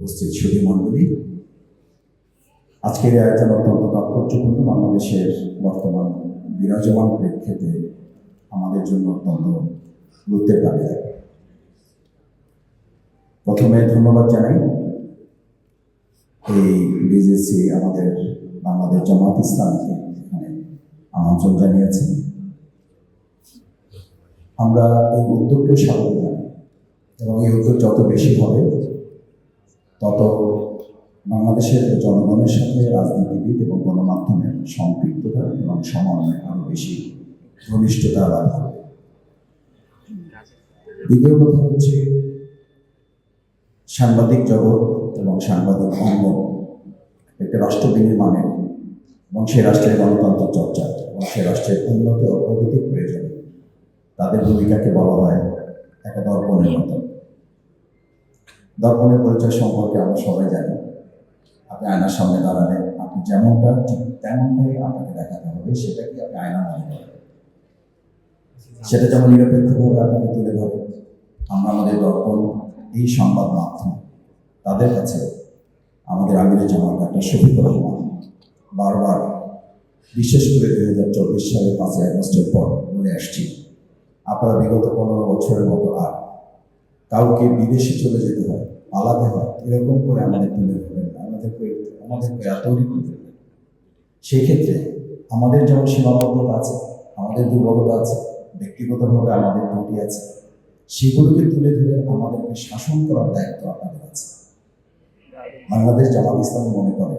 উপস্থিত সুধী মণ্ডলী। আজকের আয়োজন অত্যন্ত তাৎপর্যপূর্ণ। বাংলাদেশের বর্তমান বিরাজমান প্রেক্ষিতে আমাদের জন্য অত্যন্ত গুরুত্বের দাবি রাখে। প্রথমে ধন্যবাদ জানাই এই বিজেসি আমাদের বাংলাদেশ জামাত ইসলামকে এখানে আমন্ত্রণ জানিয়েছেন আমরা এই উদ্যোগকে স্বাগত জানাই এবং এই উদ্যোগ যত বেশি হবে তত বাংলাদেশের জনগণের সাথে রাজনীতিবিদ এবং গণমাধ্যমের সম্পৃক্ততা এবং সমন্বয় আরও বেশি ঘনিষ্ঠতা লাভ হবে। দ্বিতীয় কথা হচ্ছে সাংবাদিক জগৎ এবং সাংবাদিক অঙ্গ একটা রাষ্ট্র বিনির্মাণে এবং সে রাষ্ট্রের গণতন্ত্র চর্চা এবং সে রাষ্ট্রের উন্নতি অগ্রগতির প্রয়োজন। তাদের ভূমিকাকে বলা হয় একটা দর্পণের মতো। দর্পণের পরিচয় সম্পর্কে আমরা সবাই জানি। আপনি আয়নার সামনে দাঁড়ালে আপনি যেমনটা ঠিক তেমনটাই আপনাকে দেখাতে হবে সেটাকে আপনি আয়না মনে করেন। সেটা যেমন নিরপেক্ষভাবে আপনাকে তুলে ধরে, আমরা আমাদের দর্পণ এই সংবাদ মাধ্যম, তাদের কাছে আমাদের আমিরের জামাত ডাক্তার শফিকুর রহমান বারবার বিশেষ করে দুই হাজার চব্বিশ সালের পাঁচই আগস্টের পর বলে আসছি, আপনারা বিগত পনেরো বছরের মতো আর কাউকে বিদেশে চলে যেতে হয়। পালাতে হয় এরকম করে আমাদের তুলে ধরবেন। আমাদেরকে আমাদেরকে তৈরি না। সেই আমাদের যেমন সীমাবদ্ধতা আছে, আমাদের দুর্বলতা আছে, ব্যক্তিগতভাবে আমাদের ত্রুটি আছে, সেগুলোকে তুলে ধরে আমাদেরকে শাসন করার দায়িত্ব আপনাদের আছে বাংলাদেশ জামাত ইসলাম মনে করে,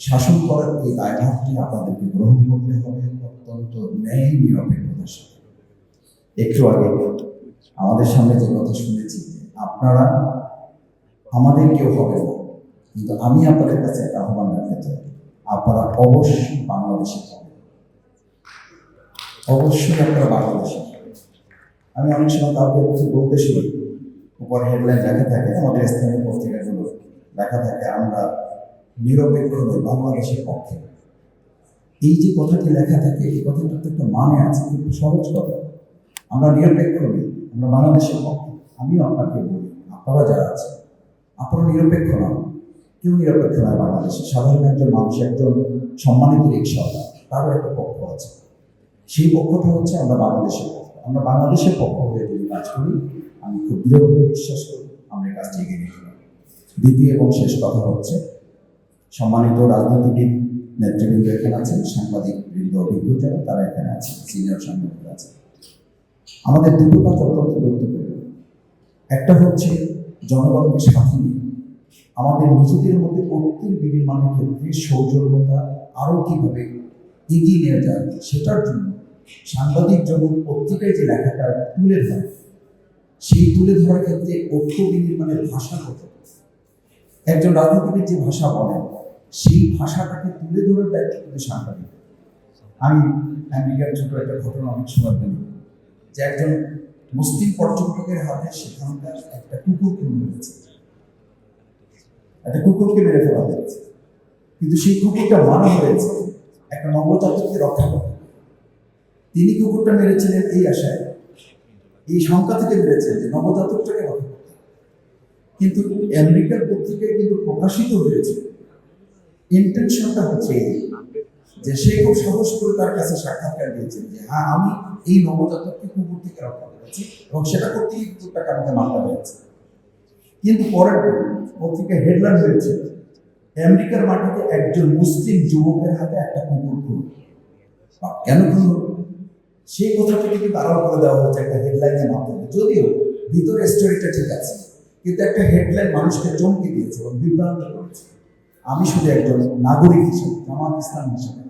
শাসন করার এই দায়ভারটি আপনাদেরকে গ্রহণ করতে হবে অত্যন্ত ন্যায় নিরপেক্ষতার সাথে একটু আগে আমাদের সামনে যে কথা শুনেছি, আপনারা আমাদের কেউ হবে না। কিন্তু আমি আপনাদের কাছে একটা আহ্বান রাখতে চাই। আপনারা অবশ্যই বাংলাদেশে অবশ্যই আপনারা বাংলাদেশে আমি অনেক সময় কাউকে কিছু বলতে শুনি, উপর হেডলাইন লেখা থাকে, আমাদের স্থানীয় পত্রিকাগুলো লেখা থাকে, আমরা নিরপেক্ষ নই বাংলাদেশের পক্ষে। এই যে কথাটি লেখা থাকে, এই কথাটার তো একটা মানে আছে, কিন্তু সহজ কথা। আমরা নিরপেক্ষ নই আমরা বাংলাদেশের পক্ষে, আমিও আপনাকে বলি, আপনারা যারা আছেন আপনারা নিরপেক্ষ নন। কেউ নিরপেক্ষ নয় বাংলাদেশে। সাধারণ একজন মানুষ, একজন সম্মানিত রিক্সাওয়ালা তারও একটা পক্ষ আছে। সেই পক্ষটা হচ্ছে আমরা বাংলাদেশের পক্ষ। আমরা বাংলাদেশের পক্ষ হয়ে যদি কাজ করি, আমি খুব দৃঢ়ভাবে বিশ্বাস করি আমরা এই কাজটি এগিয়ে নিতে পারি দ্বিতীয় এবং শেষ কথা হচ্ছে, সম্মানিত রাজনীতিবিদ নেতৃবৃন্দ এখানে আছেন, সাংবাদিক বৃন্দ অভিজ্ঞ যারা তারা এখানে আছেন, সিনিয়র সাংবাদিক আছেন। আমাদের দুটো কাজ অত্যন্ত গুরুত্বপূর্ণ। একটা হচ্ছে জনগণকে সাথে আমাদের নিজেদের মধ্যে প্রত্যেক বিনির্মাণের ক্ষেত্রে সৌজন্যতা আরও কীভাবে এগিয়ে নিয়ে যায় সেটার জন্য সাংবাদিক জগৎ পত্রিকায় যে লেখাটা তুলে ধরে, সেই তুলে ধরার ক্ষেত্রে ঐক্য বিনির্মাণের ভাষা কত? একজন রাজনীতিবিদ যে ভাষা বলেন, সেই ভাষাটাকে তুলে ধরার দায়িত্ব কিন্তু সাংবাদিক। আমি আমেরিকার ছোট একটা ঘটনা অনেক সময় বলি, যে একজন মুসলিম পর্যটকের হাতে সেখানকার একটা একটা কুকুরকে মেরে ফেলা হয়েছে। কিন্তু সেই কুকুরটা মারা হয়েছে একটা নবজাতককে রক্ষা করতে তিনি কুকুরটা মেরেছিলেন এই আশায়, এই সংখ্যা থেকে মেরেছেন যে নবজাতকটাকে রক্ষা করতে কিন্তু আমেরিকার পত্রিকায় কিন্তু প্রকাশিত হয়েছে ইন্টেনশনটা হচ্ছে যে সে খুব সাহস করে তার কাছে সাক্ষাৎকার দিয়েছেন যে হ্যাঁ আমি এই নবজাতককে কুকুর থেকে রক্ষা করেছি এবং সেটা করতে গিয়ে কুকুরটাকে আমাকে মারতে হয়েছে। কিন্তু পরের দিন পত্রিকায় হেডলাইন হয়েছে আমেরিকার মাটিতে একজন মুসলিম যুবকের হাতে একটা কুকুর খুন। কেন খুন? সেই কথাটাকে কিন্তু আড়াল করে দেওয়া হচ্ছে একটা হেডলাইনের মাধ্যমে। যদিও ভিতরে স্টোরিটা ঠিক আছে, কিন্তু একটা হেডলাইন মানুষকে চমকে দিয়েছে এবং বিভ্রান্ত করেছে। আমি শুধু একজন নাগরিক হিসেবে, জামাত ইসলাম হিসেবে,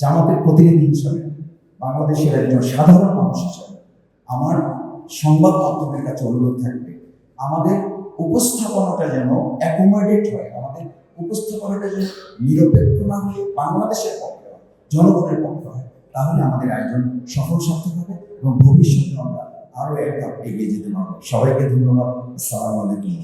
জামাতের প্রতিনিধি হিসেবে, বাংলাদেশের একজন সাধারণ মানুষ হিসেবে আমার সংবাদ মাধ্যমের কাছে অনুরোধ থাকবে, আমাদের উপস্থাপনাটা যেন অ্যাকোমোডেট হয়, আমাদের উপস্থাপনাটা যেন নিরপেক্ষ না হয়ে, বাংলাদেশের পক্ষে জনগণের পক্ষে হয়, তাহলে আমাদের আয়োজন সফল সার্থক হবে এবং ভবিষ্যতে আমরা আরও এক ধাপ এগিয়ে যেতে পারব। সবাইকে ধন্যবাদ। আসসালামু আলাইকুম।